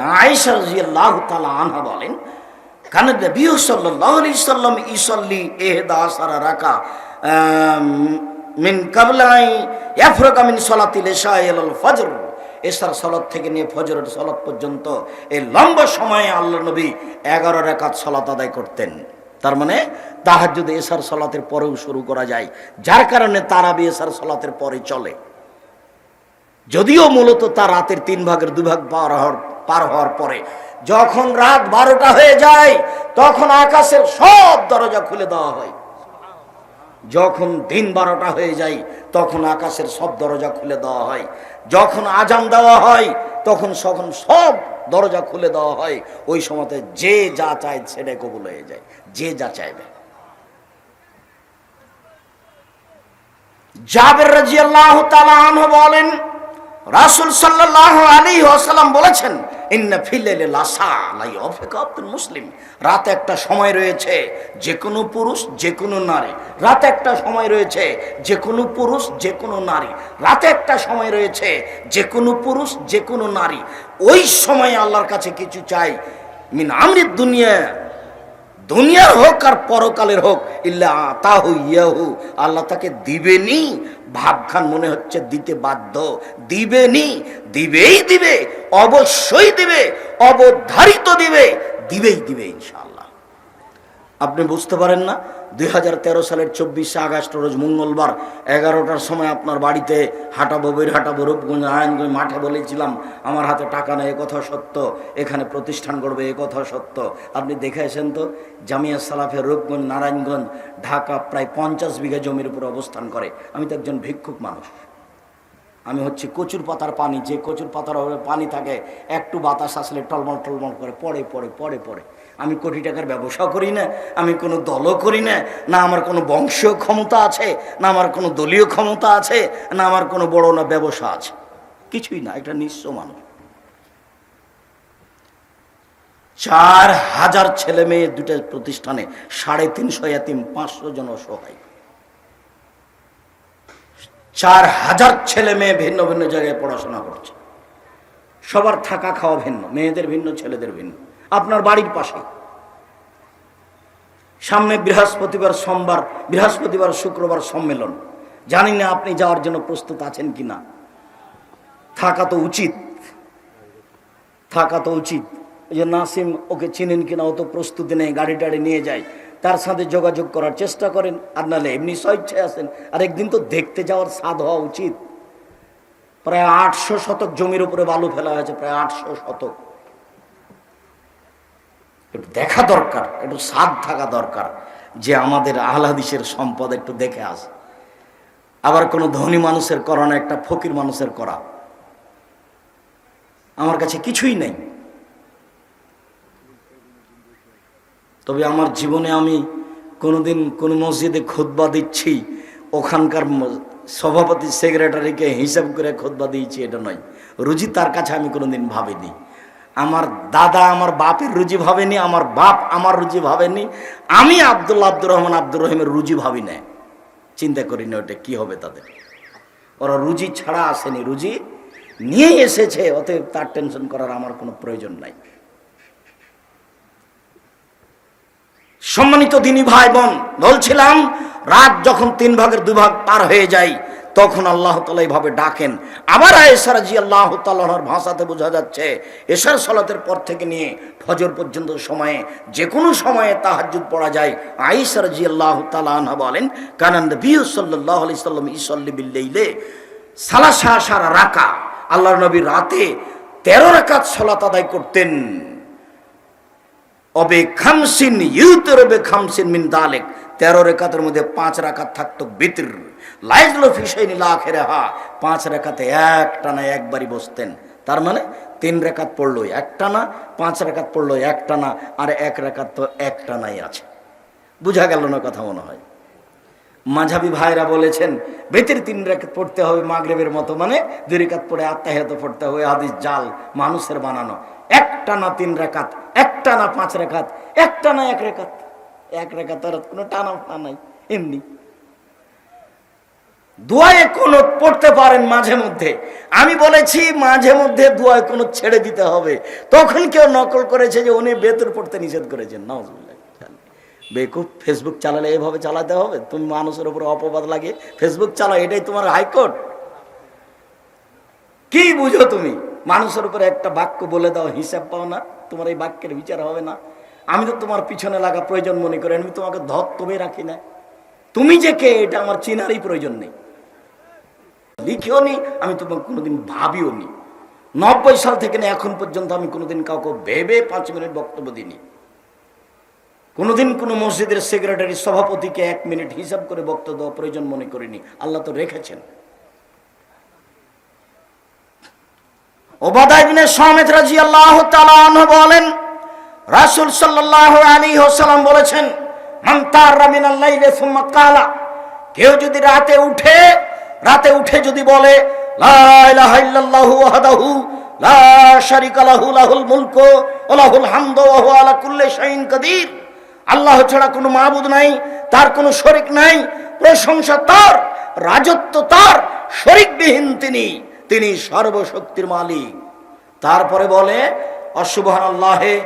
হবে। আয়েশা রাদিয়াল্লাহু তাআলা আনহা বলেন কারণ নবী সাল্লাল্লাহু আলাইহি সাল্লাম ইসাল্লি আশারা রাকা আম, মিন কাবলাই ইয়াফরাকা মিন সালাতিল ইশা ইলাল ফজর। এসার সলাত থেকে নিয়ে ফজরের সলাত পর্যন্ত এই লম্বা সময়ে আল্লাহ নবী এগারো রেখাত সলাত আদায় করতেন। তার মানে তাহাজ্জুদ এসার সলাতের পরেও শুরু করা যায় যার কারণে তারাবি এসার সলাতের পরে চলে। যদিও মূলত তার রাতের তিন ভাগের দুভাগ পার হওয়ার পার হওয়ার পরে, যখন রাত বারোটা হয়ে যায়, তখন আকাশের সব দরজা খুলে দেওয়া হয়। যখন দিন বারোটা হয়ে যায়, তখন আকাশের সব দরজা খুলে দেওয়া হয়। যখন আজান দেওয়া হয়, তখন সখন সব দরজা খুলে দেওয়া হয়। ওই সময়তে যে যা চায় সেটাই কবুল হয়ে যায়, যে যা চাইবে। জাবের রাজিয়াল্লাহু তাআলা বলেন রাসূল সাল্লাল্লাহু আলাইহি ওয়াসাল্লাম বলেছেন, ইন্না ফিল্লাইলি লাসা লা ইয়াফিকা আব্দুল মুসলিম। রাতে একটা সময় রয়েছে যে কোনো পুরুষ যে কোনো নারী। রাতে একটা সময় রয়েছে যে কোনো পুরুষ যে কোনো নারী। রাতে একটা সময় রয়েছে যে কোনো পুরুষ যে কোনো নারী। ওই সময় আল্লাহর কাছে কিছু চাই। মিন আমরিদ দুনিয়া। দুনিয়ার হোক আর পরকালের হোক, ইল্লা তাহু ইয়াহু। আল্লাহ তাকে দিবেনি, ভাবখান মনে হচ্ছে দিতে বাধ্য। দিবেনি, দিবেই দিবে, অবশ্যই দিবে, অবধারিত দিবে, দিবেই দিবে ইনশাআল্লাহ। আপনি বুঝতে পারেন না? দু হাজার তেরো সালের চব্বিশে আগস্ট রোজ মঙ্গলবার এগারোটার সময় আপনার বাড়িতে হাঁটাবো হাঁটাবো রূপগঞ্জ নারায়ণগঞ্জ মাঠে বলেছিলাম, আমার হাতে টাকা নেই কথা সত্য। এখানে প্রতিষ্ঠান করবে কথা সত্য। আপনি দেখে তো, জামিয়া সালাফের রূপগঞ্জ, নারায়ণগঞ্জ, ঢাকা প্রায় পঞ্চাশ বিঘা জমির উপর অবস্থান করে। আমি তো একজন ভিক্ষুক মানুষ। আমি হচ্ছে কচুর পাতার পানি, যে কচুর পাতার পানি থাকে, একটু বাতাস আসলে টলমল টলমল করে পড়ে পড়ে পড়ে পড়ে। আমি কোটি টাকার ব্যবসা করি না, আমি কোনো দলও করি না না আমার কোনো বংশীয় ক্ষমতা আছে, না আমার কোনো দলীয় ক্ষমতা আছে, না আমার কোনো বড় না ব্যবসা আছে। কিছুই না, একটা নিঃস্ব মানুষ। চার হাজার ছেলে মেয়ে দুটো প্রতিষ্ঠানে সাড়ে তিনশো এতিম, পাঁচশো জন অসহায়। চার হাজার ছেলে মেয়ে ভিন্ন ভিন্ন জায়গায় পড়াশোনা করছে। সবার থাকা খাওয়া ভিন্ন, মেয়েদের ভিন্ন, ছেলেদের ভিন্ন। আপনার বাড়ির পাশে। সামনে বৃহস্পতিবার সোমবার, বৃহস্পতিবার শুক্রবার সম্মেলন। জানি না আপনি যাওয়ার জন্য প্রস্তুত আছেন কি না থাকা তো উচিত। থাকা তো উচিত। যে নাসিম, ওকে চিনেন কিনা, ও তো প্রস্তুতি নেই, গাড়ি টাড়ি নিয়ে যায়। তার সাথে যোগাযোগ করার চেষ্টা করেন। আর নাহলে এমনি স্বেচ্ছায় আসেন আর একদিন তো দেখতে যাওয়ার স্বাদ হওয়া উচিত। প্রায় আটশো শতক জমির উপরে বালু ফেলা হয়েছে, প্রায় আটশো শতক। একটু দেখা দরকার, একটু স্বাদ থাকা দরকার, যে আমাদের আহলাদিসের সম্পদ একটু দেখে আসে। আবার কোনো ধনী মানুষের করা না, একটা ফকির মানুষের করা। আমার কাছে কিছুই নেই। তবে আমার জীবনে আমি কোনোদিন কোনো মসজিদে খুতবা দিচ্ছি, ওখানকার সভাপতি, সেক্রেটারিকে হিসাব করে খুতবা দিয়েছি, এটা নয়। রুজি তার কাছে আমি কোনোদিন ভাবিনি। আমার দাদা আমার বাপের রুজি ভাবেনি, আমার বাপ আমার রুজি ভাবেনি, আমি আব্দুল্লা আব্দুর রহমান আব্দুর রহিমের রুজি ভাবি না চিন্তা করি না ওটা কী হবে তাদের। ওরা রুজি ছাড়া আসেনি, রুজি নিয়েই এসেছে, অতএব তার টেনশন করার আমার কোনো প্রয়োজন নাই। সম্মানিত দিনী ভাই বোন, বলছিলাম, রাত যখন তিন ভাগের দুভাগ পার হয়ে যায়, তখন আল্লাহ তালা এইভাবে ডাকেন। আবার এসার জি আল্লাহ তাল্লাহর ভাষাতে বোঝা যাচ্ছে এসার সলাতের পর থেকে নিয়ে ফজর পর্যন্ত সময়ে, যে কোনো সময়ে তাহাজুদ পড়া যায়। আইসার জি আল্লাহ তালাহ বলেন কানান বিউ সাল্লাহ আলি সাল্লাম ইসল্লি বিল্লাইলে, সালাসা সারা রাকা আল্লাহ নবী রাতে তেরো রাকাত সলাত আদায় করতেন। অবে খামসিন ইউতের অবে খামসিন মিন দালেক। তেরো রেখাতের মধ্যে পাঁচ রাখাত থাকতো বিতির। লাইজলো ফিসাইনি লাখের হা পাঁচ রেখাতে এক টানা একবারই বসতেন। তার মানে তিন রেখাত পড়ল এক টানা, পাঁচ রেখাত পড়ল এক টানা, আর এক রেখাত তো এক টানাই আছে। বুঝা গেল না কথা মনে হয়? মাঝাবি ভাইরা বলেছেন, বেতের তিন রেখাত পড়তে হবে মাগরেবের মতো। মানে দুই রেখাত পড়ে আত্মাহিত পড়তে হবে, হাদিস জাল, মানুষের বানানো। একটা না তিন রেখাত, একটা না পাঁচ রেখাত, একটা না এক রেখাত। এক রেখাত আর কোনো টানা নাই, এমনি। দোয়ায় কোনো পড়তে পারেন মাঝে মধ্যে। আমি বলেছি, মাঝে মধ্যে দোয়ায় কোনো ছেড়ে দিতে হবে। তখন কেউ নকল করেছে যে উনি বেতর পড়তে নিষেধ করেছেন। নজরুল্লাহ বেকুব, ফেসবুক চালালে এভাবে চালাতে হবে? তুমি মানুষের উপর অপবাদ লাগে ফেসবুক চালাও, এটাই তোমার হাইকোর্ট? কি বুঝো তুমি? মানুষের উপরে একটা বাক্য বলে দাও, হিসাব পাও না, তোমার এই বাক্যের বিচার হবে না। আমি তো তোমার পিছনে লাগা প্রয়োজন মনে করি, আমি তোমাকে ধত্তবে রাখি না। তুমি যে কে, এটা আমার চেনারই প্রয়োজন নেই। লিখিও নি, আমি তোমাকে কোনোদিন ভাবিও নি। নব্বই সাল থেকে না এখন পর্যন্ত আমি কোনোদিন কাউকে ভেবে পাঁচ মিনিট বক্তব্য দিইনি। কোনোদিন কোনো মসজিদের সেক্রেটারি সভাপতিকে এক মিনিট হিসাব করে বক্তব্য দেওয়া প্রয়োজন মনে করিনি। আল্লাহ তো রেখেছেন। ওবাদা ইবনে সামিত রাদিয়াল্লাহু তাআলা আনহু বলেন, রাসূল সাল্লাল্লাহু আলাইহি ওয়াসাল্লাম বলেছেন কেউ যদি রাতে উঠে রাতে উঠে যদি বলে আলা আল্লাহ ছাড়া কোনো মাবুদ নাই, তার কোনো শরিক নাই, প্রশংসা তার, রাজত্ব তার, শরিকবিহীন তিনি। তিনি সর্বশক্তির মালিক। তারপরে বলে অসুবহান আল্লাহে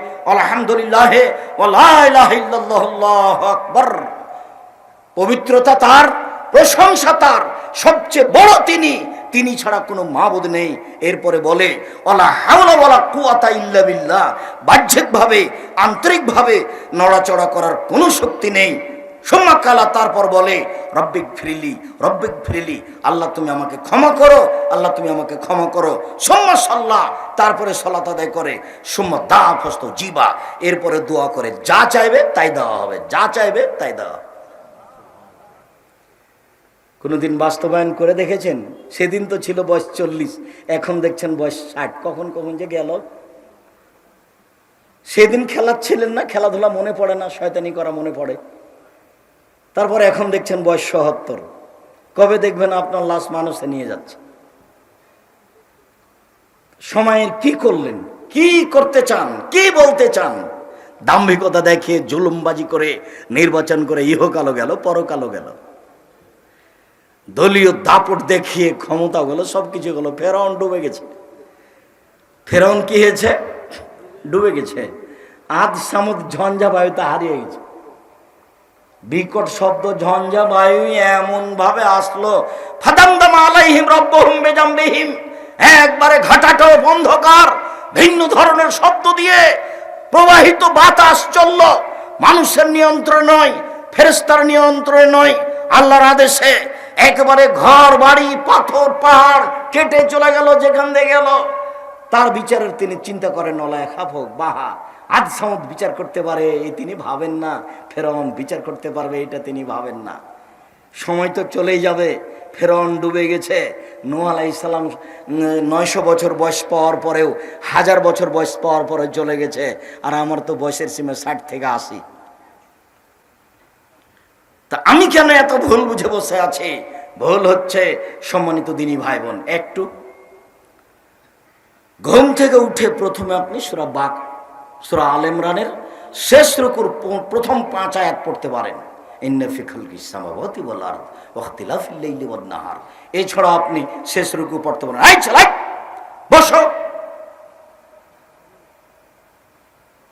পবিত্রতা তার, প্রশংসা তার, সবচেয়ে বড় তিনি। তিনি ছাড়া কোনো মাবুদ নেই। এরপরে বলে অলা হাওলা বলা বিল্লাহ। বাহ্যিকভাবে, আন্তরিকভাবে নড়াচড়া করার কোনো শক্তি নেই। সোম্মাকালা তারপর বলে, রব্বিক ফিরিলি রব্বিক ফিরিলি, আল্লাহ তুমি আমাকে ক্ষমা করো, আল্লাহ তুমি আমাকে ক্ষমা করো। সোম্মা সাল্লাহ, তারপরে সলাত আদায় করে, সোম্মা দা ফস্ত জিবা, এরপরে দোয়া করে, যা চাইবে তাই দেওয়া হবে, যা চাইবে তাই দেওয়া হবে। কোনোদিন বাস্তবায়ন করে দেখেছেন? সেদিন তো ছিল বয়স চল্লিশ, এখন দেখছেন বয়স ষাট, কখন কখন যে গেল? সেদিন খেলাচ্ছিলেন না, খেলাধুলা মনে পড়ে না, শয়তানি করা মনে পড়ে। তারপর এখন দেখছেন বয়স সহত্তর কবে দেখবেন আপনার লাশ মানুষে নিয়ে যাচ্ছে? সময়ের কি করলেন? কি করতে চান? কি বলতে চান? দাম্ভিকতা দেখে জুলুমবাজি করে নির্বাচন করে ইহকালো গেল পরকালো গেল। দলীয় দাপট দেখিয়ে ক্ষমতা গেল সব কিছু গেল, ফেরাউন ডুবে গেছে। ফেরাউন কি হয়েছে? ডুবে গেছে। আদ সামুদ ঝঞ্ঝা বায়ুতে হারিয়ে গেছে। বিকট শব্দ ঝঞ্ঝা বায়ু এমন ভাবে আসলো একবারে ঘাটাটাও অন্ধকার। ভিন্ন ধরনের শব্দ দিয়ে প্রবাহিত বাতাস চলল। মানুষের নিয়ন্ত্রণ নয় ফেরেস্তার নিয়ন্ত্রণে নয়, আল্লাহর আদেশে। একেবারে ঘর, বাড়ি, পাথর, পাহাড় কেটে চলে গেল, যেখান দিয়ে গেল। তার বিচারের তিনি চিন্তা করেন নলায় খাফক, বাহা আজ সামুদ বিচার করতে পারে এই তিনি ভাবেন না। ফেরন বিচার করতে পারবে, এটা তিনি ভাবেন না। সময় তো চলেই যাবে ফেরন ডুবে গেছে। নো আলাই ইসলাম নয়শো বছর বয়স পাওয়ার পরেও, হাজার বছর বয়স পাওয়ার পরে চলে গেছে। আর আমার তো বয়সের সীমা ষাট থেকে আশি। তা আমি কেন এত ভুল বুঝে বসে আছি? ভুল হচ্ছে সম্মানিত দিনী ভাই বোন একটু। ঘুম থেকে উঠে প্রথমে আপনি সুরা বাক সুরা আল ইমরানের শেষ রুকুর প্রথম পাঁচ আয়াত পড়তে পারেন। এছাড়া আপনি শেষ রুকু পড়তে পারেন। বসো।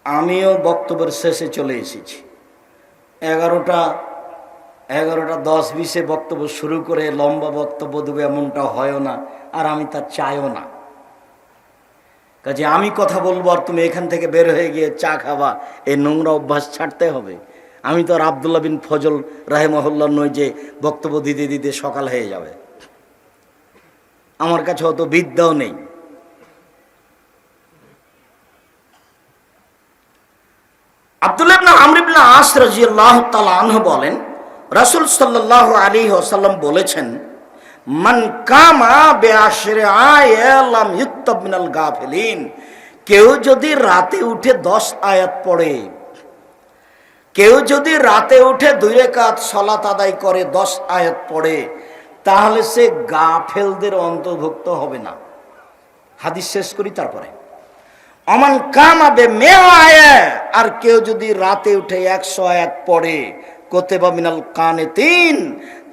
আমিও বক্তব্যের শেষে চলে এসেছি। এগারোটা এগারোটা দশ বিশে বক্তব্য শুরু করে লম্বা বক্তব্য দেবে, এমনটা হয়ও না, আর আমি তা চাইও না। কাজে আমি কথা বলব আর তুমি এখান থেকে বের হয়ে গিয়ে চা খাবা। এই নোংরা অভ্যাস ছাড়তে হবে। আমি তো আর আবদুল্লাহ বিন ফজল রাহেমহল্লার নই যে বক্তব্য দিতে দিতে সকাল হয়ে যাবে। আমার কাছে অত বিদ্যাও নেই। আব্দুল্লাহ ইবনে আমর ইবনে আস রাদিয়াল্লাহু তাআলা আনহু বলেন, রাসূল সাল্লাল্লাহু আলাইহি ওয়াসাল্লাম বলেছেন মান কামা কেউ যদি রাতে উঠে দশ আয়াত পড়ে, কেউ যদি রাতে উঠে দুই রেখাত সলাত আদায় করে দশ আয়াত পড়ে, তাহলে সে গাফেলদের অন্তর্ভুক্ত হবে না। হাদিস শেষ করি তারপরে। অমান কাম কামাবে মেয়ে আর কেউ যদি রাতে উঠে একশো আয়াত পড়ে, কোতেবা মিনাল কানে তিন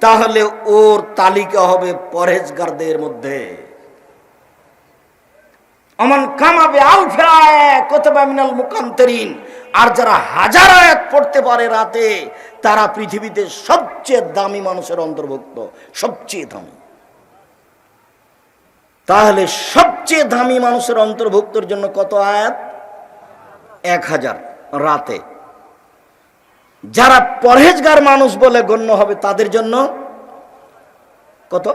তাহলে ওর তালিকা হবে পরহেজগারদের মধ্যে। অমন কামাবে আর যারা হাজার আয়াত পড়তে পারে রাতে, তারা পৃথিবীতে সবচেয়ে দামি মানুষের অন্তর্ভুক্ত, সবচেয়ে দামি। তাহলে সবচেয়ে দামি মানুষের অন্তর্ভুক্তর জন্য কত আয়াত? এক হাজার রাতে। যারা পরহেজগার মানুষ বলে গণ্য হবে, তাদের জন্য কত?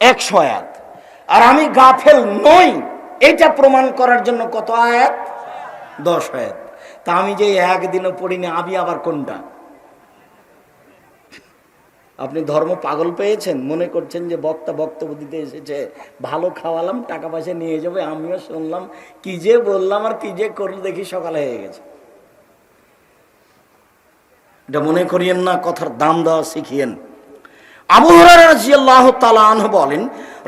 একশো আয়াত। আর আমি গাফেল নই এটা প্রমাণ করার জন্য কত আয়াত? দশ আয়াত। তা আমি যে একদিনও পড়িনি আমি আবার কোনটা? আপনি ধর্ম পাগল পেয়েছেন, মনে করছেন যে বক্তা বক্তব্য দিতে এসেছে, ভালো খাওয়ালাম, টাকা পয়সা নিয়ে যাবে, আমিও শুনলাম, কি যে বললাম আর কি যে করল, দেখি সকালে হয়ে গেছে। এটা মনে করিয়েন না, কথার দাম দেওয়া শিখিয়েন। আবু রাজিয়াল্লাহ তালা আনহ বলেন,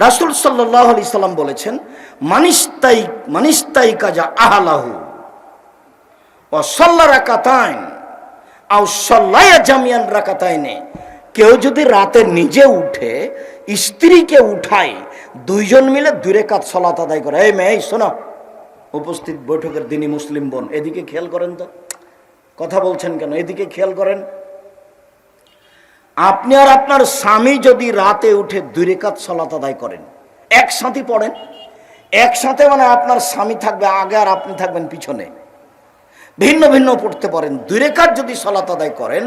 রাসুল সাল্লাহ আলি সাল্লাম বলেছেন, মানিস্তাই মানিস্তাই কাজা আহালাহু ও সাল্লা রাকাতাইন, আও সাল্লায়া জামিয়ান রাকাতাইনে। কেউ যদি রাতে নিজে উঠে, স্ত্রীকে উঠায়, দুইজন মিলে দূরে কাজ সলাত আদায় করে, এই মেয়ে শোনো, উপস্থিত বৈঠকের দিনই মুসলিম বোন, এদিকে খেয়াল করেন তো। কথা বলছেন কেন? এদিকে খেয়াল করেন। আপনি আর আপনার স্বামী যদি রাতে উঠে দুই রেখাত সলাত আদায় করেন, একসাথে পড়েন, একসাথে মানে আপনার স্বামী থাকবে, আগে আর আপনি থাকবেন পিছনে। ভিন্ন ভিন্ন পড়তে পারেন। দুই রেখাত যদি সলাত আদায় করেন,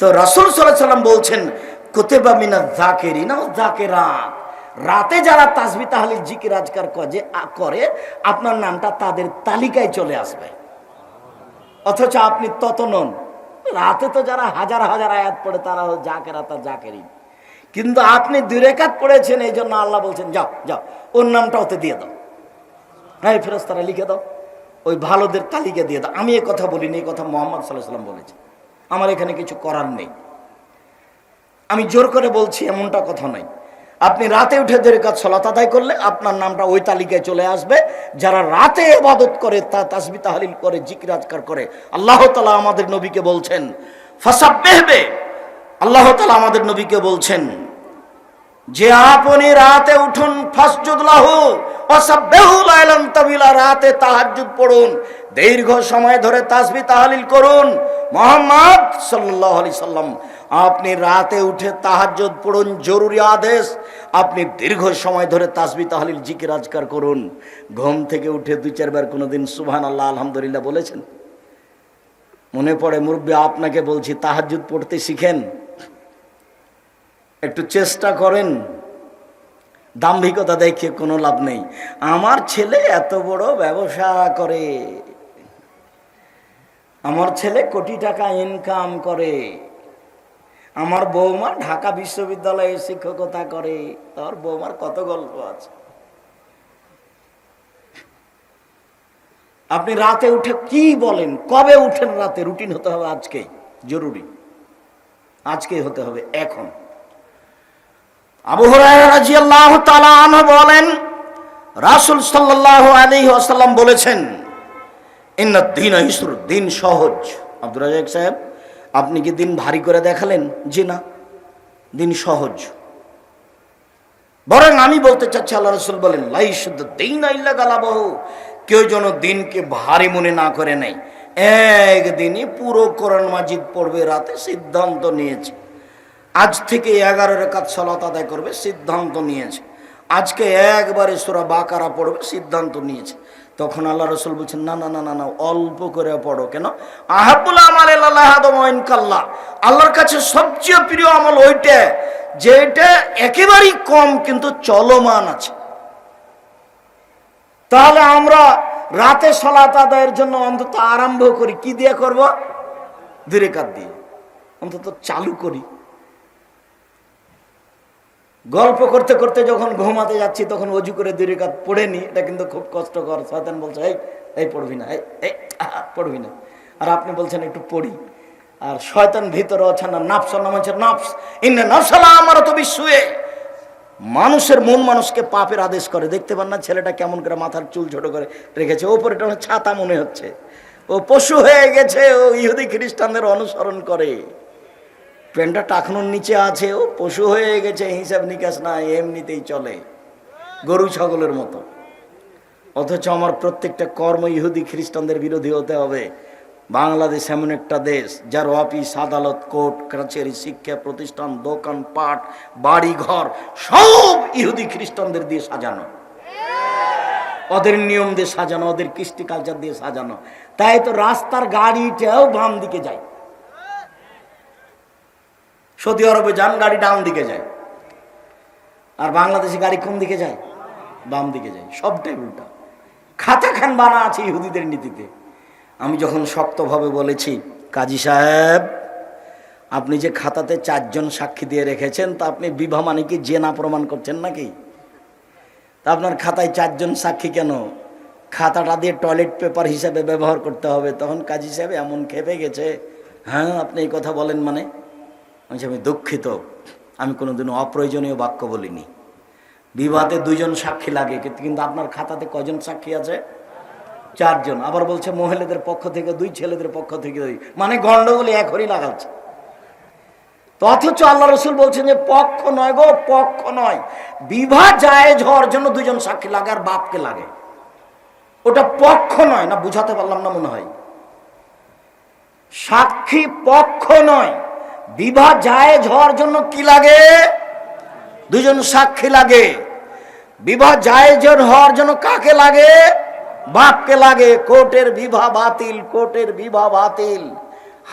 তো রাসুল সাল্লাহ সাল্লাম বলছেন, কোতেবা মিনা জাকেরি না জাকেরা রাতে যারা তাসবি তাহলে জিকির আজকার করে, আপনার নামটা তাদের তালিকায় চলে আসবে। অথচ আপনি তত নন। রাতে তো যারা হাজার হাজার আয়াত পড়ে, তারা জাকেরা তার জাকেরি কিন্তু আপনি দুই রেখাত পড়েছেন, এই জন্য আল্লাহ বলছেন, যাও যাও, ওর নামটা ওতে দিয়ে দাও। হ্যাঁ ফেরত তারা লিখে দাও। ওই ভালোদের তালিকা দিয়ে দাও। আমি এ কথা বলিনি এই কথা মোহাম্মদ সাল্লাহ সাল্লাম বলেছে আমার এখানে কিছু করার নেই। আমি জোর করে বলছি, এমনটা কথা নয়। আপনি রাতে উঠে দের কাজ সলাত আদায় করলে আপনার নামটা ওই তালিকায় চলে আসবে। যারা রাতে এবাদত করে, তা তাসবি তাহলিল করে জিকিরাজকার করে। আল্লাহ তালা আমাদের নবীকে বলছেন ফাসাব্বেহবে আল্লাহ তালা আমাদের নবীকে বলছেন, যে আপনি রাতে উঠুন রাতে পড়ুন, দীর্ঘ সময় ধরে তাসবিহ তাহলিল করুন। মোহাম্মদ আলাইহি সাল্লাম আপনি রাতে উঠে তাহাজ্জুদ পড়ুন, জরুরি আদেশ। আপনি দীর্ঘ সময় ধরে তাসবি তাহলিল জিকে রাজকার করুন। ঘুম থেকে উঠে দুই চারবার কোনোদিন সুবহানাল্লাহ, আলহামদুলিল্লাহ বলেছেন। মনে পড়ে, মুরব্বী, আপনাকে বলছি, তাহাজ্জুদ পড়তে শিখেন। একটু চেষ্টা করেন। দাম্ভিকতা দেখে কোনো লাভ নেই। আমার ছেলে এত বড় ব্যবসা করে। আমার ছেলে কোটি টাকা ইনকাম করে। আমার বৌমা ঢাকা বিশ্ববিদ্যালয়ে শিক্ষকতা করে। তার বৌমার কত গল্প আছে? আপনি রাতে উঠে কি বলেন? কবে উঠেন রাতে? রুটিন হতে হবে আজকে। জরুরি। আজকে হতে হবে এখন। আবু রাজিয়াল্লাহ তালান বলেন, রাসুল সাল্লাহ আলী আসাল্লাম বলেছেন ইন্না দিন দিন সহজ। আব্দুল রাজাক সাহেব আপনি কি দিন ভারী করে দেখালেন? জি না। দিন সহজ। বরং আমি বলতে চাচ্ছি, আল্লাহ রসুল বলেন লাই শুদ্ধ দিন আইল্লা গালাবহ। কেউ যেন দিনকে ভারী মনে না করে নেই একদিনই পুরো কোরআন মাজিদ পড়বে, রাতে সিদ্ধান্ত নিয়েছে। আজ থেকে এগারো রেখাত সলাত আদায় করবে, সিদ্ধান্ত নিয়েছে। আজকে একবারে সোরা বাকারা পড়বে, সিদ্ধান্ত নিয়েছে। তখন আল্লাহ রসুল বলছেন, না না না না না, অল্প করে পড়ো। কেন? আহাবুল আমল আল্লাহন কাল্লা আল্লাহর কাছে সবচেয়ে প্রিয় আমল ওইটা, যেটা একেবারেই কম কিন্তু চলমান আছে। তাহলে আমরা রাতে সলাত আদায়ের জন্য অন্তত আরম্ভ করি, কি দিয়ে করব? দূরে কাত দিয়ে। অন্তত চালু করি। গল্প করতে করতে যখন ঘুমাতে যাচ্ছি, তখন অজু করে দুই রেখাত পড়ে নি। এটা কিন্তু খুব কষ্টকর। শয়তান বলছে, এই এই পড়বি না, এই পড়বি না। আর আপনি বলছেন, একটু পড়ি। আর শয়তান ভিতরে আছে না নাফস নাম হচ্ছে নাফস, ইন্না নফসালা আমার তো বিশ্বয়ে মানুষের মন মানুষকে পাপের আদেশ করে। দেখতে পান না, ছেলেটা কেমন করে মাথার চুল ছোট করে রেখেছে। ওপরে ছাতা মনে হচ্ছে। ও পশু হয়ে গেছে, ও ইহুদি খ্রিস্টানদের অনুসরণ করে। প্যান্টটা টাকনোর নিচে আছে, ও পশু হয়ে গেছে, হিসাব নিকাশ না এমনিতেই চলে। গরু ছাগলের মতো। অথচ আমার প্রত্যেকটা কর্ম ইহুদি খ্রিস্টানদের বিরোধী হতে হবে। বাংলাদেশ এমন একটা দেশ, যার অফিস, আদালত, কোর্ট কাছারি শিক্ষা প্রতিষ্ঠান, দোকান, পাট, বাড়ি, ঘর, সব ইহুদি খ্রিস্টানদের দিয়ে সাজানো। ওদের নিয়ম দিয়ে সাজানো, ওদের কৃষ্টি কালচার দিয়ে সাজানো। তাই তো রাস্তার গাড়িটাও বাম দিকে যায়। সৌদি আরবে যান, গাড়ি ডান দিকে যায়। আর বাংলাদেশে গাড়ি কোন দিকে যায়? বাম দিকে যায়। সবটাই উল্টা। খাতা খান বানা আছে ইহুদিদের নীতিতে। আমি যখন শক্তভাবে বলেছি, কাজী সাহেব, আপনি যে খাতাতে চারজন সাক্ষী দিয়ে রেখেছেন, তা আপনি বিভা মানে কি জেনা প্রমাণ করছেন নাকি? তা আপনার খাতায় চারজন সাক্ষী কেন? খাতাটা দিয়ে টয়লেট পেপার হিসাবে ব্যবহার করতে হবে। তখন কাজী সাহেব এমন খেপে গেছে। হ্যাঁ আপনি এই কথা বলেন মানে? বলছি, আমি দুঃখিত আমি কোনোদিনও অপ্রয়োজনীয় বাক্য বলিনি। বিবাদে দুজন সাক্ষী লাগে কিন্তু আপনার খাতাতে কজন সাক্ষী আছে? চারজন। আবার বলছে মহিলাদের পক্ষ থেকে দুই ছেলেদের পক্ষ থেকে দুই। মানে গন্ডগোলে এখনই লাগাচ্ছে। তো অথচ আল্লাহ রসুল বলছেন যে পক্ষ নয় গো পক্ষ নয়। বিবাহ জায়েজ হওয়ার জন্য দুজন সাক্ষী লাগে আর বাপকে লাগে। ওটা পক্ষ নয় না বুঝাতে পারলাম না মনে হয়। সাক্ষী পক্ষ নয়। বিবাহ জায়েজ হওয়ার জন্য কি লাগে? দুজন সাক্ষী লাগে। বিবাহ জায়েজ হওয়ার জন্য কাকে লাগে? বাপকে লাগে। কোর্টের বিবাহ বাতিল, কোর্টের বিবাহ বাতিল।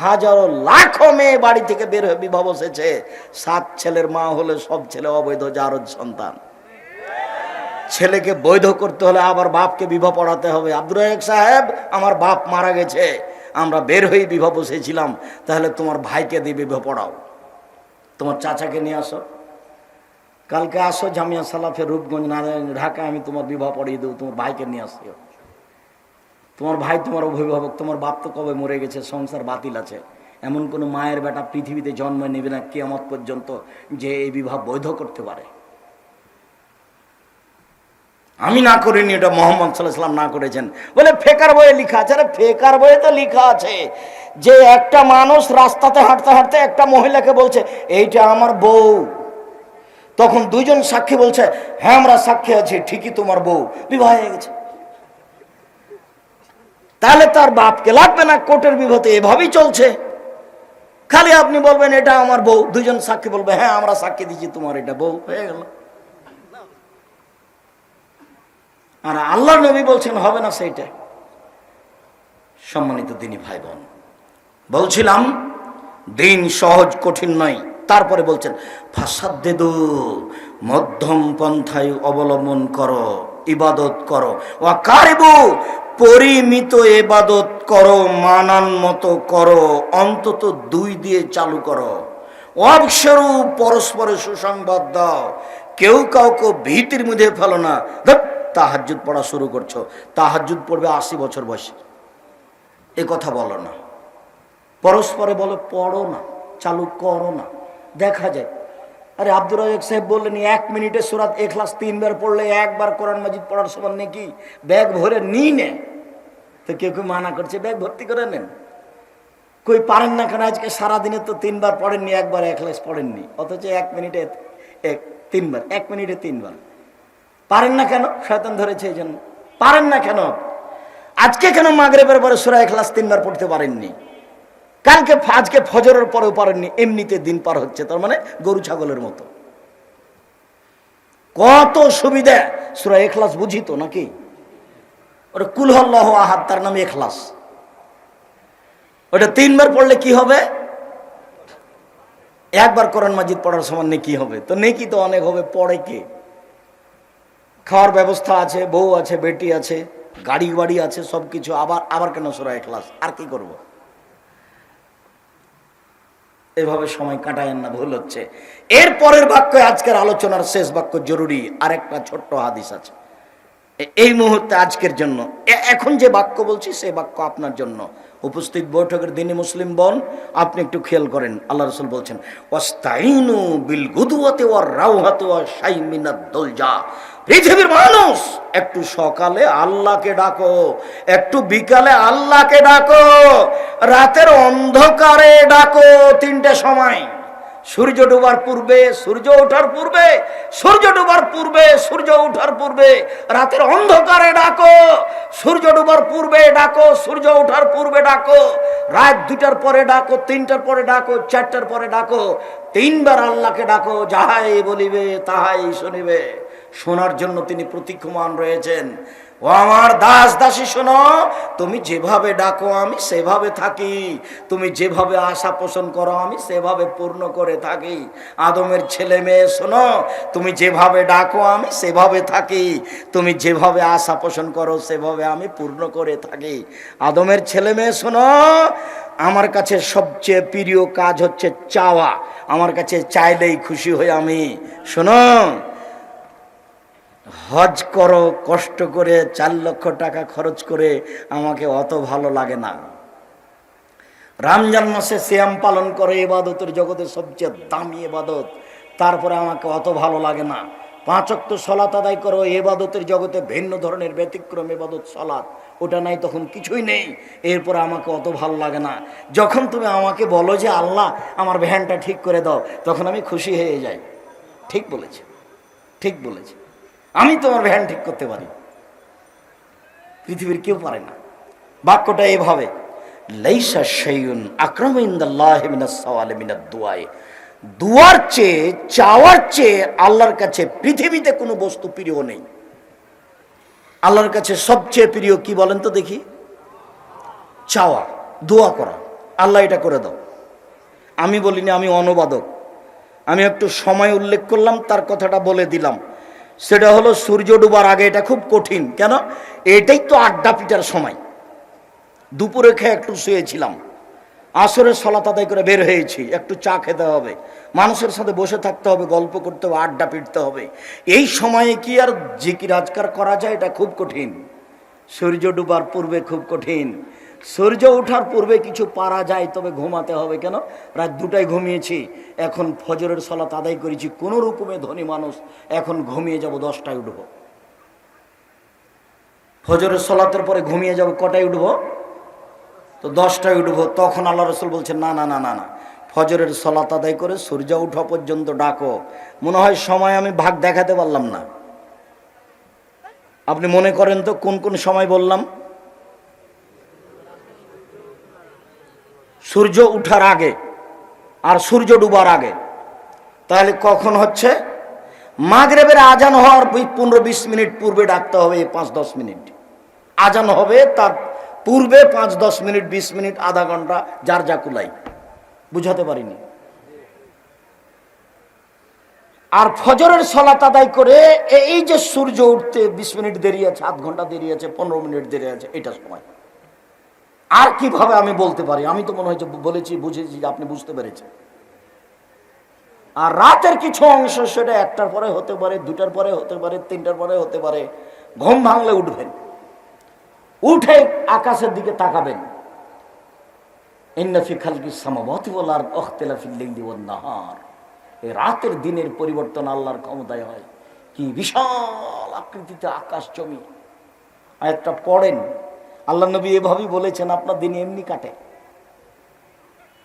হাজারো লাখো মেয়ে বাড়ি থেকে বের হয়ে বিবাহ বসেছে। সাত ছেলের মা হলে সব ছেলে অবৈধ জারদ সন্তান। ছেলেকে বৈধ করতে হলে আবার বাপকে বিবাহ পড়াতে হবে। আব্দুর রাজাক সাহেব, আমার বাপ মারা গেছে। আমরা বের হয়ে বিবাহ বসেছিলাম, তাহলে তোমার ভাইকে দিয়ে বিবাহ পড়াও। তোমার চাচাকে নিয়ে আসো। কালকে আসো জামিয়া সালাফে রূপগঞ্জ নারায়ণ ঢাকা আমি তোমার বিবাহ পড়িয়ে দেবো, তোমার ভাইকে নিয়ে আসিও তোমার ভাই তোমার অভিভাবক, তোমার বাপ তো কবে মরে গেছে, সংসার বাতিল আছে। এমন কোনো মায়ের বেটা পৃথিবীতে জন্ম নেবে না, কেয়ামত পর্যন্ত যে এই বিবাহ বৈধ করতে পারে। আমি না করিনি, এটা মোহাম্মদ সাল্লাহাম না করেছেন। বলে ফেকার বইয়ে লেখা আছে, আরে ফেকার বইয়ে তো লেখা আছে। যে একটা মানুষ রাস্তাতে হাঁটতে হাঁটতে একটা মহিলাকে বলছে, এইটা আমার বউ। তখন দুইজন সাক্ষী বলছে হ্যাঁ আমরা সাক্ষী আছি, ঠিকই তোমার বউ। বিবাহ হয়ে গেছে। তাহলে তার বাপকে লাগবে না কোর্টের বিবাহতে, এভাবেই চলছে। খালি আপনি বলবেন, এটা আমার বউ। দুজন সাক্ষী বলবে হ্যাঁ আমরা সাক্ষী দিচ্ছি তোমার এটা বউ। হয়ে গেল। আর আল্লাহ নবী বলছেন, হবে না সেইটা। সম্মানিত দিনী ভাই বোন বলছিলাম, দিন সহজ, কঠিন নয়। তারপরে বলছেন, ফাসাদ্দেদু, মধ্যম পন্থায় অবলম্বন করো, ইবাদত করো। ওয়াকারিবু, পরিমিত ইবাদত করো, মানান মতো করো, অন্তত দুই দিয়ে চালু করো। অবসরু পরস্পরে সুসংবাদ দাও। কেউ কাউকে ভীতির মধ্যে ফেলো না। ধ্যাৎ, তাহাজ্জুদ পড়া শুরু করছ। তাহাজ্জুদ পড়বে আশি বছর বয়সে। এ কথা বলো না। পরস্পরে বলো পড়ো না চালু করো না। দেখা যায়। আরে আব্দুর রাজাক সাহেব বললেন এক মিনিটে সুরাত এখলাস তিনবার পড়লে একবার কোরআন মাজিদ পড়ার সমান নাকি? ব্যাগ ভরে নিই নে তো কেউ কেউ মানা করছে ব্যাগ ভর্তি করে নেন। কই পারেন না কেন আজকে সারাদিনে তো তিনবার পড়েননি একবার এখলাস পড়েননি। অথচ এক মিনিটে এক তিনবার এক মিনিটে তিনবার। পারেন না কেন? শয়তান ধরেছে এই জন্য। পারেন না কেন? আজকে কেন মাগরেবের পরে সুরা এখলাস তিনবার পড়তে পারেননি? কালকে আজকে ফজরের পরেও পারেননি, এমনিতে দিন পার হচ্ছে, তার মানে গরু ছাগলের মতো। কত সুবিধা! সুরা এখলাস বুঝি তো নাকি? ওটা কুলহল্লাহ আহাদ, তার নাম এখলাস ওটা তিনবার পড়লে কি হবে? একবার কোরআন মাজিদ পড়ার সমান নেকি হবে। তো নেকি তো অনেক হবে, পড়ে কে? খাওয়ার ব্যবস্থা আছে, বউ আছে, বেটি আছে গাড়ি বাড়ি আছে সব কিছু আবার আবার কেন সুরা এখলাস আর কি করব? এভাবে সময় কাটায়েন না, ভুল হচ্ছে। এর পরের বাক্য আজকের আলোচনার শেষ বাক্য জরুরি। আরেকটা ছোট্ট হাদিস আছে। এই মুহূর্তে আজকের জন্য। এখন যে বাক্য বলছি, সে বাক্য আপনার জন্য। উপস্থিত বৈঠকের দিনে মুসলিম বন, আপনি একটু খেয়াল করেন। আল্লাহ রসুল বলছেন ওয়াস্তাইনু বিল গুদুয়াতে ওয়ার রাউহাতে ওয়া শাইমিনাদ দলজা। পৃথিবীর মানুষ, একটু সকালে আল্লাহকে ডাকো, একটু বিকালে আল্লাহকে ডাকো, রাতের অন্ধকারে ডাকো তিনটে সময়। সূর্য ডোবার পূর্বে সূর্য ওঠার পূর্বে, সূর্য ডোবার পূর্বে সূর্য ওঠার পূর্বে, রাতের অন্ধকারে ডাকো, সূর্য ডোবার পূর্বে ডাকো, সূর্য ওঠার পূর্বে ডাকো, রাত দুটার পরে ডাকো, তিনটার পরে ডাকো, চারটার পরে ডাকো, তিনবার আল্লাহকে ডাকো, যাহাই বলিবে তাহাই শুনিবে। শোনার জন্য তিনি প্রতীক্ষমান রয়েছেন। ও আমার দাস দাসী, শোনো, তুমি যেভাবে ডাকো, আমি সেভাবে থাকি। তুমি যেভাবে আশা পোষণ করো, আমি সেভাবে পূর্ণ করে থাকি। আদমের ছেলে মেয়ে, শোনো, তুমি যেভাবে ডাকো, আমি সেভাবে থাকি। তুমি যেভাবে আশা পোষণ করো, সেভাবে আমি পূর্ণ করে থাকি। আদমের ছেলে মেয়ে, শোনো, আমার কাছে সবচেয়ে প্রিয় কাজ হচ্ছে চাওয়া। আমার কাছে চাইলেই খুশি হই আমি। শোনো হজ করো, কষ্ট করে চার লক্ষ টাকা খরচ করে আমাকে অত ভালো লাগে না। রামজান মাসে শ্যাম পালন করে এবাদতের জগতে সবচেয়ে দামি এবাদত তারপরে আমাকে অত ভালো লাগে না। পাঁচক্ত সলাত আদায় করো এবাদতের জগতে ভিন্ন ধরনের ব্যতিক্রম এবাদত সলাৎ ওটা নাই, তখন কিছুই নেই। এরপর আমাকে অত ভালো লাগে না। যখন তুমি আমাকে বলো যে, আল্লাহ, আমার ভ্যানটা ঠিক করে দাও, তখন আমি খুশি হয়ে যাই। ঠিক বলেছে। ঠিক বলেছে। আমি তোমার ভ্যান ঠিক করতে পারি। পৃথিবীর কেউ পারে না। বাক্যটা এভাবে, লাইসা সওয়ালে মিনাদ দুআয়ে দুয়ার চেয়ে, চাওয়ার চেয়ে আল্লাহর কাছে পৃথিবীতে কোনো বস্তু প্রিয় নেই। আল্লাহর কাছে সবচেয়ে প্রিয় কি বলেন তো দেখি? চাওয়া, দোয়া করা। আল্লাহ এটা করে দাও। আমি বলিনি, আমি অনুবাদক। আমি একটু সময় উল্লেখ করলাম, তার কথাটা বলে দিলাম। সেটা হলো সূর্য ডুবার আগে এটা খুব কঠিন। কেন? এটাই তো আড্ডা পিটার সময়। দুপুরে খেয়ে একটু শুয়েছিলাম। আসরের সলাত আদায় করে বের হয়েছি। একটু চা খেতে হবে। মানুষের সাথে বসে থাকতে হবে, গল্প করতে হবে, আড্ডা পিটতে হবে। এই সময়ে কি আর জিকির আজকার করা যায়? এটা খুব কঠিন। সূর্য ডুবার পূর্বে খুব কঠিন। সূর্য ওঠার পূর্বে কিছু পারা যায়, তবে ঘুমাতে হবে কেন? রাত দুটায় ঘুমিয়েছি, এখন ফজরের সলাত আদায় করেছি, কোনো রকমে ধনী মানুষ এখন ঘুমিয়ে যাব, দশটায় উঠব। ফজরের সলাতের পরে ঘুমিয়ে যাব, কটায় উঠব? তো দশটায় উঠব, তখন আল্লাহ রসুল বলছেন, না না না না না, ফজরের সলাত আদায় করে সূর্য উঠা পর্যন্ত ডাকো। মনে হয় সময় আমি ভাগ দেখাতে পারলাম না। আপনি মনে করেন তো কোন কোন সময় বললাম? সূর্য উঠার আগে আর সূর্য ডুবার আগে। তাহলে কখন হচ্ছে? মাগরেবের আজান হওয়ার পনেরো বিশ মিনিট পূর্বে ডাকতে হবে পাঁচ দশ মিনিট। আজান হবে, তার পূর্বে পাঁচ দশ মিনিট, বিশ মিনিট, আধা ঘণ্টা, যার যা কুলাই। বুঝাতে পারিনি। আর ফজরের সলাত আদায় করে এই যে সূর্য উঠতে বিশ মিনিট দেরি আছে, আধ ঘণ্টা দেরি আছে, পনেরো মিনিট দেরি আছে, এটা সময়। আর কীভাবে আমি বলতে পারি? আমি তো মনে হয়েছে বলেছি, বুঝেছি, আপনি বুঝতে পেরেছেন। আর রাতের কিছু অংশ সেটা একটার পরে হতে পারে, দুটার পরে হতে পারে, তিনটার পরে হতে পারে, ঘুম ভাঙলে উঠবেন। উঠে আকাশের দিকে তাকাবেন। রাতের দিনের পরিবর্তন আল্লাহর ক্ষমতায় হয়। কি বিশাল আকৃতিতে আকাশ জমি। একটা পড়েন। আল্লাহ নবী এভাবেই বলেছেন, আপনার দিন এমনি কাটে।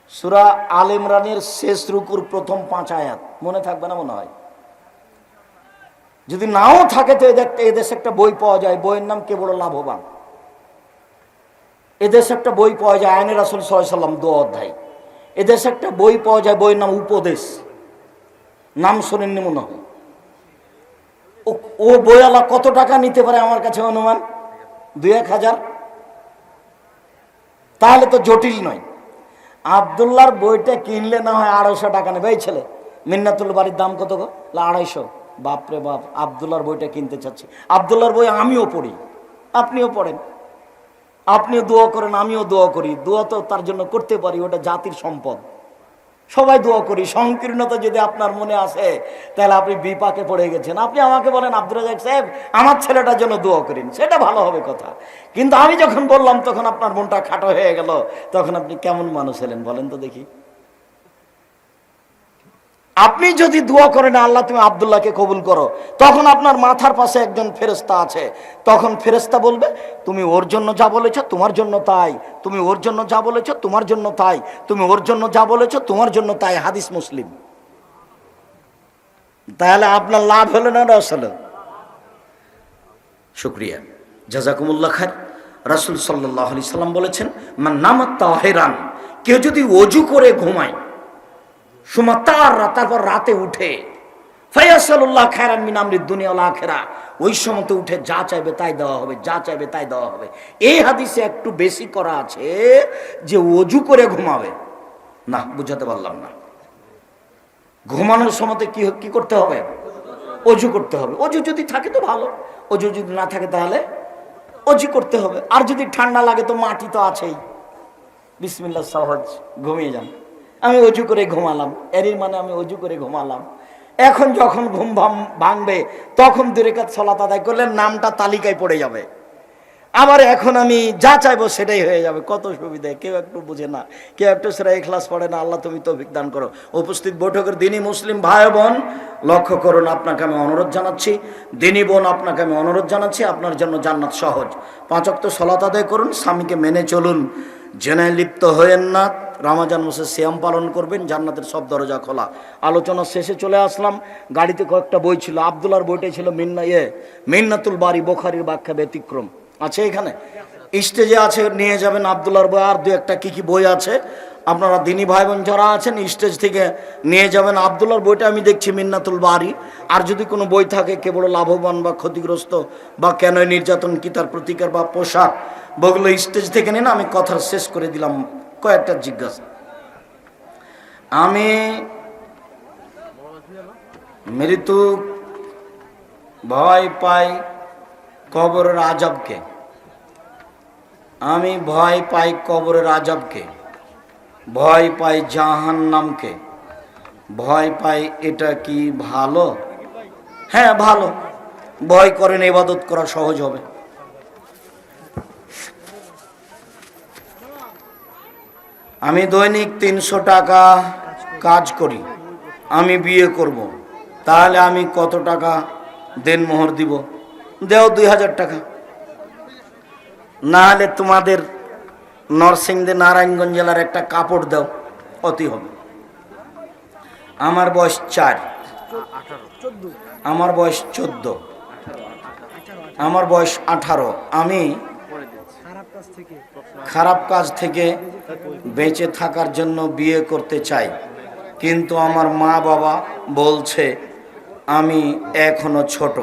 সুরা আল ইমরানের শেষ রুকুর প্রথম পাঁচ আয়াত, মনে থাকবে না মনে হয়? যদি নাও থাকে তো এদের, এদেশে একটা বই পাওয়া যায়, বইয়ের নাম কে বড় লাভবান? এদেশে একটা বই পাওয়া যায়, আইনের আসল সাল্লাম দো অধ্যায়। এদেশে একটা বই পাওয়া যায়, বইয়ের নাম উপদেশ। নাম শোনেননি মনে হয়। ও- বইওয়ালা কত টাকা নিতে পারে আমার কাছে অনুমান? দুই এক হাজার? তাহলে তো জটিল নয়। আবদুল্লার বইটা কিনলে না হয় আড়াইশো টাকা নেবে। এই ছেলে, মিন্নাতুল বাড়ির দাম কত গো? আড়াইশো। বাপরে বাপ আবদুল্লার বইটা কিনতে চাচ্ছি। আবদুল্লার বই আমিও পড়ি। আপনিও পড়েন। আপনিও দোয়া করেন, আমিও দোয়া করি। দোয়া তো তার জন্য করতে পারি, ওটা জাতির সম্পদ। সবাই দোয়া করি, সংকীর্ণতা যদি আপনার মনে আসে তাহলে আপনি বিপাকে পড়ে গেছেন। আপনি আমাকে বলেন আব্দুল রাজাক সাহেব, আমার ছেলেটার জন্য দোয়া করেন, সেটা ভালো হবে কথা। কিন্তু আমি যখন বললাম, তখন আপনার মনটা খাটো হয়ে গেল, তখন আপনি কেমন মানুষ হলেন বলেন তো দেখি। আপনি যদি দোয়া করেন, আল্লাহ তুমি আবদুল্লাহকে কবুল করো, তখন আপনার মাথার পাশে একজন ফেরেস্তা আছে। তখন ফেরেস্তা বলবে, তুমি ওর জন্য যা বলেছ, তোমার জন্য তাই। তুমি ওর জন্য যা বলেছ, তোমার জন্য তাই। তুমি ওর জন্য যা বলেছ, তোমার জন্য তাই। হাদিস মুসলিম। তাহলে আপনার লাভ হলো না রস হলো? শুক্রিয়া। জাজাকুমুল্লাহ খার রাসুল সাল্লাহ সাল্লাম বলেছেন, মান নামাত তাহেরান কেউ যদি অজু করে ঘুমায় সুমা তার তারপর রাতে উঠে। ফয়াসাল্লাহ খায়রান মিনামরি দুনিয়া আখেরা। ওই সময় তো উঠে যা চাইবে তাই দেওয়া হবে, যা চাইবে তাই দেওয়া হবে। এই হাদিসে একটু বেশি করা আছে যে অজু করে ঘুমাবে। না, বুঝাতে পারলাম না। ঘুমানোর সময় কি কি করতে হবে? অজু করতে হবে। অজু যদি থাকে তো ভালো। অজু যদি না থাকে তাহলে অজু করতে হবে। আর যদি ঠান্ডা লাগে তো মাটি তো আছেই। বিসমিল্লা সহজ। ঘুমিয়ে যান। আমি অজু করে ঘুমালাম। এরই মানে আমি অজু করে ঘুমালাম। এখন যখন ঘুম ভাঙবে, তখন দুরেকাত সলাত আদায় করলে নামটা তালিকায় পড়ে যাবে। আবার এখন আমি যা চাইব সেটাই হয়ে যাবে। কত সুবিধা, কেউ একটু বুঝে না। কেউ একটু সেটা ক্লাস পড়ে না, আল্লাহ তুমি তো দান করো। উপস্থিত বৈঠকের দিনই মুসলিম ভাই বোন, লক্ষ্য করুন আপনাকে আমি অনুরোধ জানাচ্ছি। দিনই বোন আপনাকে আমি অনুরোধ জানাচ্ছি, আপনার জন্য জান্নাত সহজ। পাঁচক তো সলাত আদায় করুন, স্বামীকে মেনে চলুন। জেনে লিপ্ত হয়েন না, রামাজান মাসে শ্যাম পালন করবেন, জান্নাতের সব দরজা খোলা। আলোচনা শেষে চলে আসলাম, গাড়িতে কয়েকটা বই ছিল, আবদুল্লার বইটাই ছিল মিন্না ইয়ে মিন্নাতুল বাড়ি বোখারির ব্যাখ্যা ব্যতিক্রম। আছে এখানে? স্টেজে আছে, নিয়ে যাবেন আবদুল্লার বই, আর দু একটা কি কি বই আছে? আপনারা দিনী ভাই বোন যারা আছেন, স্টেজ থেকে নিয়ে যাবেন। আবদুল্লার বইটা আমি দেখছি মিন্নাতুল বাড়ি আর যদি কোনো বই থাকে, কেবল লাভবান বা ক্ষতিগ্রস্ত বা কেন নির্যাতন, কি তার প্রতিকার বা পোশাক, বগুলো স্টেজ থেকে নিন, আমি কথা শেষ করে দিলাম। কয়েকটা জিজ্ঞাসা। আমি মৃত্যু ভয় পাই কবরের আজবকে। আমি ভয় পাই কবরের আজবকে। ভয় পাই জাহান নামকে ভয় পাই এটা কি ভালো? হ্যাঁ ভালো। ভয় করেন, ইবাদত করা সহজ হবে। আমি দৈনিক তিনশো টাকা কাজ করি, আমি বিয়ে করব। তাহলে আমি কত টাকা দেনমোহর দিব? দেও দুই হাজার টাকা। না হলে তোমাদের নরসিংদী নারায়ণগঞ্জ জেলার একটা কাপড় দাও, অতি হবে। আমার বয়স চার। আমার বয়স চোদ্দ। আমার বয়স আঠারো। আমি খারাপ কাজ থেকে বেঁচে থাকার জন্য বিয়ে করতে চাই। কিন্তু আমার মা বাবা বলছে, আমি এখনও ছোট।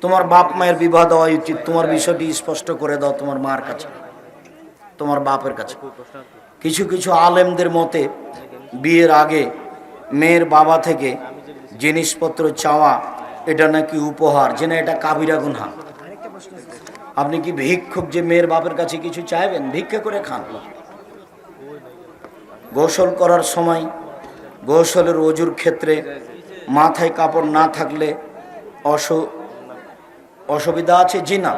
তোমার বাপ মায়ের বিবাহ দেওয়া উচিত। তোমার বিষয়টি স্পষ্ট করে দাও তোমার মার কাছে। তোমার বাপের কাছে। কিছু কিছু আলেমদের মতে, বিয়ের আগে মেয়ের বাবা থেকে জিনিসপত্র চাওয়া, এটা নাকি উপহার যেন এটা কাবিরা গুনহা। আপনি কি ভিক্ষুক যে মেয়ের বাপের কাছে কিছু চাইবেন? ভিক্ষা করে খান। গোসল করার সময়, গোসলের অজুর ক্ষেত্রে মাথায় কাপড় না থাকলে অস অসুবিধা আছে? জি না।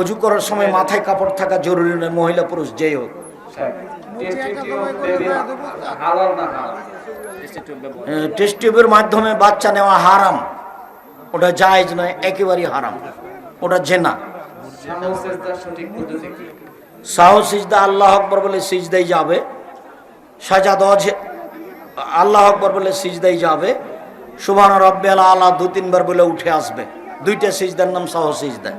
অজু করার সময় মাথায় কাপড় থাকা জরুরি নয় মহিলা পুরুষ যেই হোক। টেস্ট টিউবের মাধ্যমে বাচ্চা নেওয়া হারাম। ওটা জায়েজ নয় একেবারেই হারাম। ওটা জেনা। সাহ সিজদা আল্লাহ আকবর বলে সিজদাই যাবে। সাজা দজ আল্লাহ আকবর বলে সিজদাই যাবে। সুবান রব্বে আলা আল্লাহ দু তিনবার বলে উঠে আসবে। দুইটা সিজদার নাম সহ সিজদা।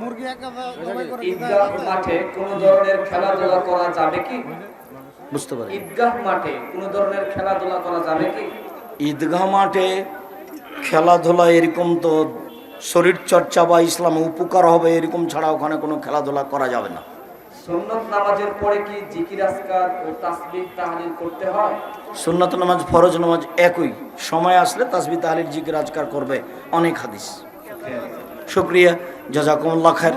ঈদগাহ মাঠে কোন ধরনের খেলাধুলা করা যাবে কি? বুঝতে পারি। ঈদগাহ মাঠে কোন ধরনের খেলাধুলা করা যাবে কি? ঈদগাহ মাঠে খেলাধুলা এরকম তো শরীর চর্চা বা ইসলামে উপকার হবে এরকম ছাড়া ওখানে কোনো খেলাধুলা করা যাবে না। সুন্নত নামাজের পরে কি জিকির আজকার ও তাসবিহ তাহলিল করতে হয়? সুন্নত নামাজ ফরজ নামাজ একই। সময় আসলে তাসবি তাহলির জিকির আজকার করবে অনেক হাদিস। শুক্রিয়া জাজাকুমুল্লাহ খায়ের